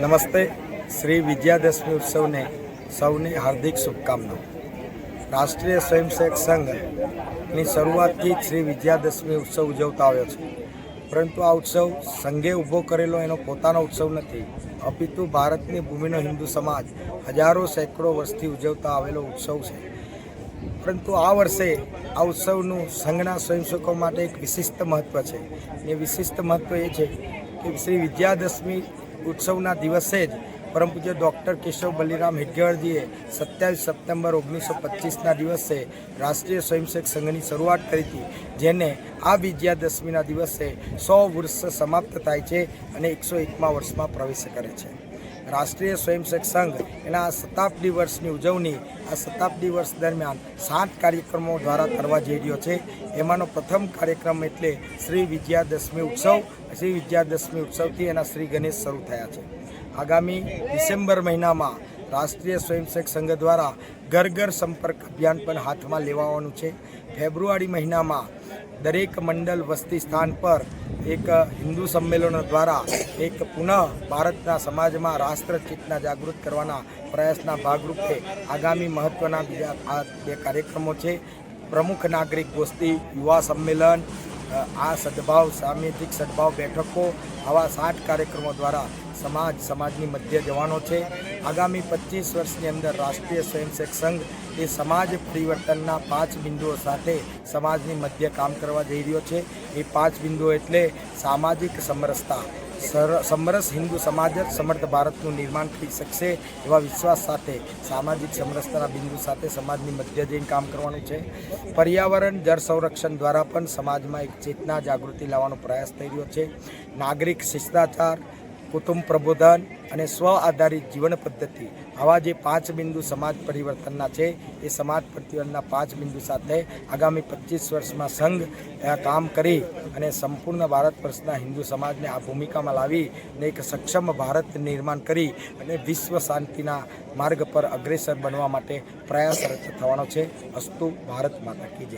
નમસ્તે. શ્રી વિજયાદશમી ઉત્સવને સૌને હાર્દિક શુભકામનાઓ. રાષ્ટ્રીય સ્વયંસેવક સંઘની શરૂઆતથી જ શ્રી વિજયાદશમી ઉત્સવ ઉજવતા આવ્યો છે. પરંતુ આ ઉત્સવ સંઘે ઊભો કરેલો એનો પોતાનો ઉત્સવ નથી. અપિતુ ભારતની ભૂમિનો હિન્દુ સમાજ હજારો સેંકડો વર્ષથી ઉજવતા આવેલો ઉત્સવ છે. પરંતુ આ વર્ષે આ ઉત્સવનું સંઘના સ્વયંસેવકો માટે એક વિશિષ્ટ મહત્ત્વ છે. એ વિશિષ્ટ મહત્ત્વ એ છે કે શ્રી વિજયાદશમી ઉત્સવના દિવસે જ પરમ પૂજ્ય ડૉક્ટર કેશવ બલિરામ હેડગેવારજીએ સત્યાવીસ સપ્ટેમ્બર ઓગણીસો પચીસના દિવસે રાષ્ટ્રીય સ્વયંસેવક સંઘની શરૂઆત કરી હતી, જેને આ વિજયાદશમીના દિવસે સો વર્ષ સમાપ્ત થાય છે અને એકસો એકમા વર્ષમાં પ્રવેશ કરે છે. રાષ્ટ્રીય સ્વયંસેવક સંઘ એના શતાબ્દી વર્ષની ઉજવણી, આ શતાબ્દી વર્ષ દરમિયાન સાત કાર્યક્રમો દ્વારા કરવા જઈ રહ્યો છે. એમાંનો પ્રથમ કાર્યક્રમ એટલે શ્રી વિજયાદશમી ઉત્સવ. શ્રી વિજયાદશમી ઉત્સવથી એના શ્રી ગણેશ શરૂ થયા છે. આગામી ડિસેમ્બર મહિનામાં રાષ્ટ્રીય સ્વયંસેવક સંઘ દ્વારા ઘર ઘર સંપર્ક અભિયાન પણ હાથમાં લેવાવાનું છે. ફેબ્રુઆરી મહિનામાં દરેક મંડળ વસ્તી સ્થાન પર એક હિન્દુ સંમેલનો દ્વારા એક પુનઃ ભારતના સમાજમાં રાષ્ટ્ર ચેતના જાગૃત કરવાના પ્રયાસના ભાગરૂપે આગામી મહત્ત્વના બીજા આ બે કાર્યક્રમો છે. પ્રમુખ નાગરિક ગોષ્ઠી યુવા સંમેલન આ સદભાવ સામાજિક સદભાવ બેઠકો આવા સાત કાર્યક્રમો દ્વારા સમાજ, સમાજની મધ્ય જવાનો છે. આગામી પચીસ વર્ષની અંદર રાષ્ટ્રીય સ્વયંસેવક સંઘ એ સમાજ પરિવર્તનના પાંચ બિંદુઓ સાથે સમાજની મધ્ય કામ કરવા જઈ રહ્યો છે. એ પાંચ બિંદુઓ એટલે સામાજિક સમરસતા. સમરસ હિન્દુ સમાજ જ સમર્થ ભારતનું નિર્માણ થઈ શકશે એવા વિશ્વાસ સાથે સામાજિક સમરસતાના બિંદુ સાથે સમાજની મધ્ય જઈને કામ કરવાનું છે. પર્યાવરણ, જળ સંરક્ષણ દ્વારા પણ સમાજમાં એક ચેતના જાગૃતિ લાવવાનો પ્રયાસ થઈ રહ્યો છે. નાગરિક શિષ્ટાચાર કુટુંબ પ્રબોધન અને સ્વ આધારિત જીવન પદ્ધતિ. આવા જે પાંચ બિંદુ સમાજ પરિવર્તનના છે, એ સમાજ પરિવર્તનના પાંચ બિંદુ સાથે આગામી પચીસ વર્ષમાં સંઘ કામ કરી અને સંપૂર્ણ ભારત વર્ષના હિન્દુ સમાજને આ ભૂમિકામાં લાવી અને એક સક્ષમ ભારત નિર્માણ કરી અને વિશ્વ શાંતિના માર્ગ પર અગ્રેસર બનવા માટે પ્રયાસરત થવાનો છે. અસ્તુ ભારત માતા કી